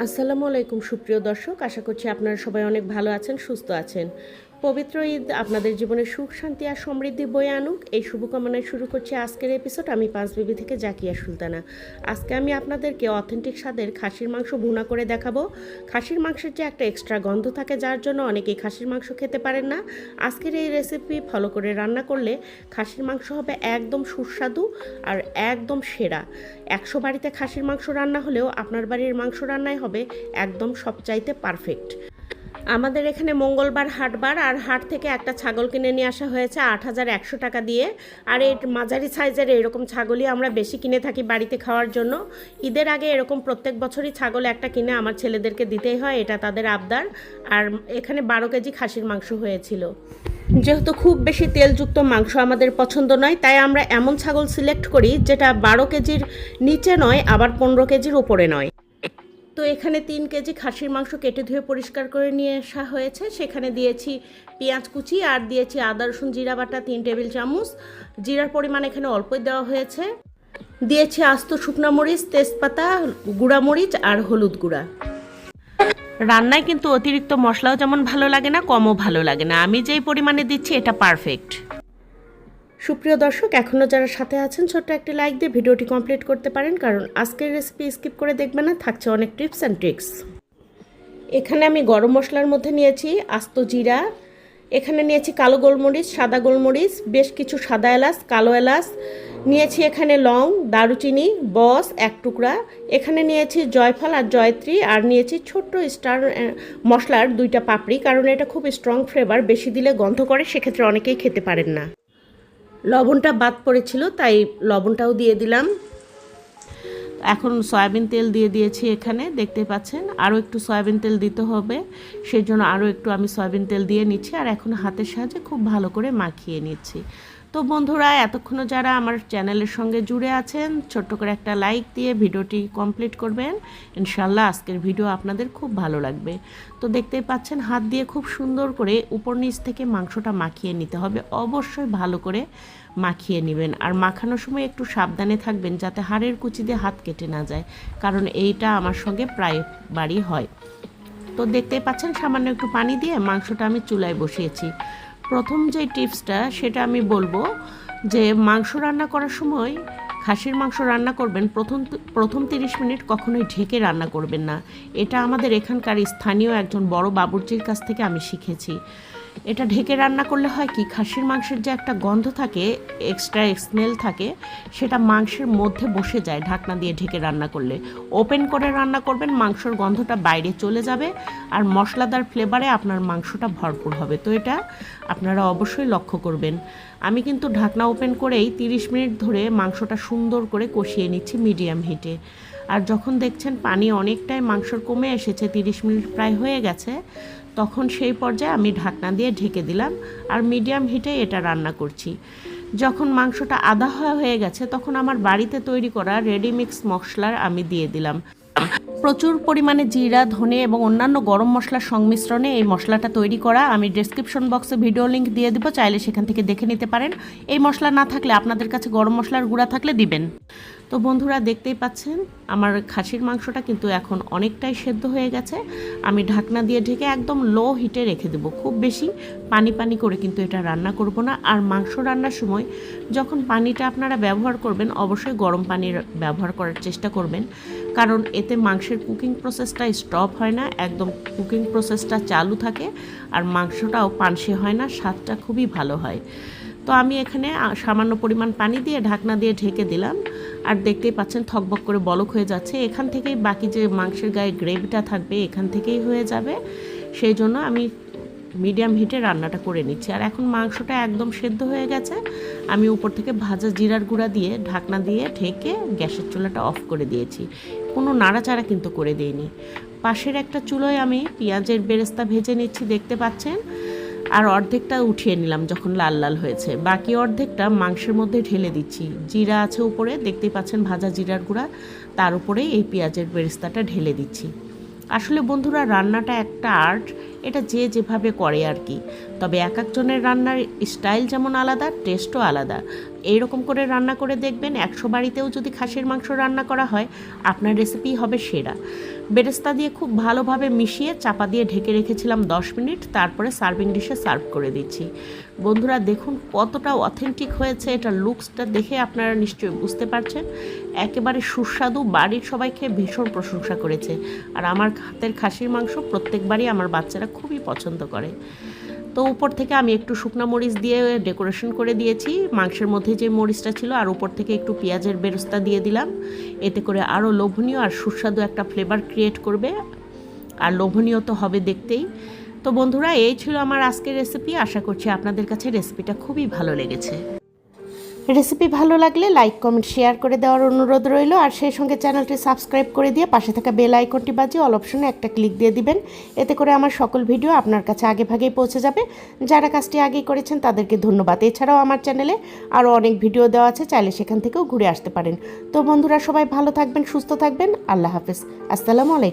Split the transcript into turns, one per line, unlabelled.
আসসালামু আলাইকুম সুপ্রিয় দর্শক আশা করছি আপনারা সবাই অনেক ভালো আছেন সুস্থ আছেন। পবিত্র ঈদ আপনাদের জীবনে সুখ, শান্তি আর সমৃদ্ধি বয়ে আনুক। এই শুভকামনায় শুরু করছি আজকের এপিসোড আমি পাঁচবিবি থেকে জাকিয়া সুলতানা। আজকে আমি আপনাদেরকে অথেন্টিক স্বাদের খাসির মাংস ভুনা করে দেখাবো। খাসির মাংসের যে একটা এক্সট্রা গন্ধ থাকে, যার জন্য অনেকেই খাসির মাংস খেতে পারেন না। আজকের এই রেসিপি ফলো করে রান্না করলে খাসির মাংস হবে একদম সুস্বাদু আর একদম সেরা। একশো বাড়িতে খাসির মাংস রান্না হলেও আপনার বাড়ির মাংস রান্নাই হবে একদম সবচাইতে পারফেক্ট আমাদের এখানে মঙ্গলবার হাটবার, আর হাট থেকে একটা ছাগল কিনে নিয়ে আসা হয়েছে আট হাজার একশো টাকা দিয়ে। আর এই মাঝারি সাইজের এরকম ছাগলই আমরা বেশি কিনে থাকি বাড়িতে খাওয়ার জন্য। ঈদের আগে এরকম প্রত্যেক বছরই ছাগল একটা কিনে আমার ছেলেদেরকে দিতেই হয়, এটা তাদের আবদার। আর এখানে বারো কেজি খাসির মাংস হয়েছিল। যেহেতু খুব বেশি তেলযুক্ত মাংস আমাদের পছন্দ নয়, তাই আমরা এমন ছাগল সিলেক্ট করি যেটা বারো কেজির নিচে নয়, আবার পনেরো কেজির উপরে নয়। তো এখানে তিন কেজি খাসির মাংস কেটে ধুয়ে পরিষ্কার করে নিয়ে আসা হয়েছে। সেখানে দিয়েছি পেঁয়াজ কুচি আর দিয়েছি আদা, রসুন, জিরা বাটা, তিন টেবিল চামচ। জিরার পরিমাণ এখানে অল্পই দেওয়া হয়েছে। দিয়েছি আস্ত শুকনো মরিচ, তেজপাতা, গুঁড়া মরিচ আর হলুদ গুঁড়া। রান্নায় কিন্তু অতিরিক্ত মশলাও যেমন ভালো লাগে না, কমও ভালো লাগে না। আমি যেই পরিমাণে দিচ্ছি, এটা পারফেক্ট সুপ্রিয় দর্শক, এখনও যারা সাথে আছেন, ছোট্ট একটি লাইক দিয়ে ভিডিওটি কমপ্লিট করতে পারেন, কারণ আজকের রেসিপি স্কিপ করে দেখবেন না, থাকছে অনেক টিপস অ্যান্ড ট্রিক্স এখানে আমি গরম মশলার মধ্যে নিয়েছি আস্ত জিরা, এখানে নিয়েছি কালো গোলমরিচ, সাদা গোলমরিচ, বেশ কিছু সাদা এলাচ, কালো এলাচ, নিয়েছি এখানে লং, দারুচিনি, বস এক টুকরা, এখানে নিয়েছি জয়ফল আর জয়ত্রী, আর নিয়েছি ছোট্ট স্টার মশলার দুইটা পাপড়ি, কারণ এটা খুব স্ট্রং ফ্লেভার বেশি দিলে গন্ধ করে, সেক্ষেত্রে অনেকেই খেতে পারেন না। লবণটা বাদ পড়েছিল, তাই লবণটাও দিয়ে দিলাম। এখন সয়াবিন তেল দিয়ে দিয়েছি এখানে, দেখতে পাচ্ছেন? আরও একটু সয়াবিন তেল দিতে হবে সেই জন্য আরও একটু আমি সয়াবিন তেল দিয়ে নিচ্ছি, আর এখন হাতের সাহায্যে খুব ভালো করে মাখিয়ে নিচ্ছি। তো বন্ধুরা এতক্ষণও যারা আমার চ্যানেলের সঙ্গে জুড়ে আছেন, ছোট্ট করে একটা লাইক দিয়ে ভিডিওটি কমপ্লিট করবেন। ইনশাল্লাহ আজকের ভিডিও আপনাদের খুব ভালো লাগবে। তো দেখতেই পাচ্ছেন, হাত দিয়ে খুব সুন্দর করে উপর নিচ থেকে মাংসটা মাখিয়ে নিতে হবে। অবশ্যই ভালো করে মাখিয়ে নেবেন। আর মাখানোর সময় একটু সাবধানে থাকবেন যাতে হাড়ের কুচি দিয়ে হাত কেটে না যায়, কারণ এইটা আমার সঙ্গে প্রায় বাড়ি হয়। তো দেখতেই পাচ্ছেন, সামান্য একটু পানি দিয়ে মাংসটা আমি চুলায় বসিয়েছি। প্রথম যে টিপসটা সেটা আমি বলব যে মাংস রান্না করার সময় খাসির মাংস রান্না করবেন, প্রথম প্রথম তিরিশ মিনিট কখনোই ঢেকে রান্না করবেন না। এটা আমাদের এখানকার স্থানীয় একজন বড় বাবুর্চির কাছ থেকে আমি শিখেছি। এটা ঢেকে রান্না করলে হয় কি, খাসির মাংসের যে একটা গন্ধ থাকে এক্সট্রা স্মেল থাকে, সেটা মাংসের মধ্যে বসে যায় ঢাকনা দিয়ে ঢেকে রান্না করলে। ওপেন করে রান্না করবেন, মাংসর গন্ধটা বাইরে চলে যাবে আর মশলাদার ফ্লেভারে আপনার মাংসটা ভরপুর হবে। তো এটা আপনারা অবশ্যই লক্ষ্য করবেন। আমি কিন্তু ঢাকনা ওপেন করেই তিরিশ মিনিট ধরে মাংসটা সুন্দর করে কষিয়ে নিচ্ছি মিডিয়াম হিটে আর যখন দেখছেন পানি অনেকটাই মাংসর কমে এসেছে, তিরিশ মিনিট প্রায় হয়ে গেছে তখন সেই পর্যায়ে আমি ঢাকনা দিয়ে ঢেকে দিলাম আর মিডিয়াম হিটে এটা রান্না করছি। যখন মাংসটা আদা হয়ে গেছে, তখন আমার বাড়িতে তৈরি করা রেডিমিক্স মশলার আমি দিয়ে দিলাম। প্রচুর পরিমাণে জিরা, ধনে এবং অন্যান্য গরম মশলার সংমিশ্রণে এই মশলাটা তৈরি করা আমি ডেসক্রিপশন বক্সে ভিডিও লিঙ্ক দিয়ে দেবো, চাইলে সেখান থেকে দেখে নিতে পারেন। এই মশলা না থাকলে আপনাদের কাছে গরম মশলার গুঁড়া থাকলে দিবেন। তো বন্ধুরা দেখতেই পাচ্ছেন, আমার খাসির মাংসটা কিন্তু এখন অনেকটাই সেদ্ধ হয়ে গেছে। আমি ঢাকনা দিয়ে ঢেকে একদম লো হিটে রেখে দেবো। খুব বেশি পানি পানি করে কিন্তু এটা রান্না করব না। আর মাংস রান্নার সময় যখন পানিটা আপনারা ব্যবহার করবেন, অবশ্যই গরম পানির ব্যবহার করার চেষ্টা করবেন। কারণ এতে মাংসের কুকিং প্রসেসটা স্টপ হয় না, একদম কুকিং প্রসেসটা চালু থাকে আর মাংসটাও পানসে হয় না, স্বাদটা খুবই ভালো হয়। তো আমি এখানে সামান্য পরিমাণ পানি দিয়ে ঢাকনা দিয়ে ঢেকে দিলাম। আর দেখতেই পাচ্ছেন থকবক করে বলক হয়ে যাচ্ছে। এখান থেকেই বাকি যে মাংসের গায়ে গ্রেভিটা থাকবে এখান থেকেই হয়ে যাবে। সেই জন্য আমি মিডিয়াম হিটে রান্নাটা করে নিচ্ছি। আর এখন মাংসটা একদম সেদ্ধ হয়ে গেছে। আমি উপর থেকে ভাজা জিরার গুঁড়া দিয়ে ঢাকনা দিয়ে ঢেকে গ্যাসের চুলাটা অফ করে দিয়েছি। কোনো নাড়াচাড়া কিন্তু করে দিইনি। পাশের একটা চুলোয় আমি পেঁয়াজের বেরেস্তা ভেজে নিচ্ছি, দেখতে পাচ্ছেন? আর অর্ধেকটা উঠিয়ে নিলাম যখন লাল লাল হয়েছে। বাকি অর্ধেকটা মাংসের মধ্যে ঢেলে দিচ্ছি। জিরা আছে উপরে, দেখতেই পাচ্ছেন ভাজা জিরার গুঁড়া। তার উপরেই এই পেঁয়াজের বেরিস্তাটা ঢেলে দিচ্ছি। আসলে বন্ধুরা, রান্নাটা একটা আর্ট, এটা যে যেভাবে করে আর কি। তবে এক একজনের রান্নার স্টাইল যেমন আলাদা, টেস্টও আলাদা। এইরকম করে রান্না করে দেখবেন, একশো বাড়িতেও যদি খাসির মাংস রান্না করা হয়, আপনার রেসিপি হবে সেরা। বেরেস্তা দিয়ে খুব ভালোভাবে মিশিয়ে চাপা দিয়ে ঢেকে রেখেছিলাম দশ মিনিট, তারপরে সার্ভিং ডিশে সার্ভ করে দিচ্ছি। বন্ধুরা, দেখুন কতটা অথেন্টিক হয়েছে, এটা লুকসটা দেখে আপনারা নিশ্চয়ই বুঝতে পারছেন। একেবারে সুস্বাদু, বাড়ির সবাই খেয়ে ভীষণ প্রশংসা করেছে। আর আমার হাতের খাসির মাংস প্রত্যেকবারই আমার বাচ্চারা খুবই পছন্দ করে। তো উপর থেকে আমি একটু শুকনা মরিচ দিয়ে ডেকোরেশন করে দিয়েছি। মাংসের মধ্যে যে মরিচটা ছিল আর উপর থেকে একটু পেঁয়াজের বেরস্তা দিয়ে দিলাম। এতে করে আরও লোভনীয় আর সুস্বাদু একটা ফ্লেভার ক্রিয়েট করবে। আর লোভনীয় তো হবে দেখতেই। তো বন্ধুরা, এই ছিল আমার আজকের রেসিপি আশা করছি আপনাদের কাছে রেসিপিটা খুবই ভালো লেগেছে। রেসিপি ভালো লাগলে লাইক, কমেন্ট, শেয়ার করে দেওয়ার অনুরোধ রইল। আর সেই সঙ্গে চ্যানেলটি সাবস্ক্রাইব করে দিয়ে পাশে থাকা বেল আইকনটি বাজিয়ে অল অপশনে একটা ক্লিক দিয়ে দিবেন। এতে করে আমার সকল ভিডিও আপনার কাছে আগে ভাগেই পৌঁছে যাবে। যারা কাজটি আগেই করেছেন তাদেরকে ধন্যবাদ। এছাড়াও আমার চ্যানেলে আরও অনেক ভিডিও দেওয়া আছে, চাইলে সেখান থেকেও ঘুরে আসতে পারেন। তো বন্ধুরা সবাই ভালো থাকবেন, সুস্থ থাকবেন। আল্লাহ হাফেজ। আসসালামু আলাইকুম।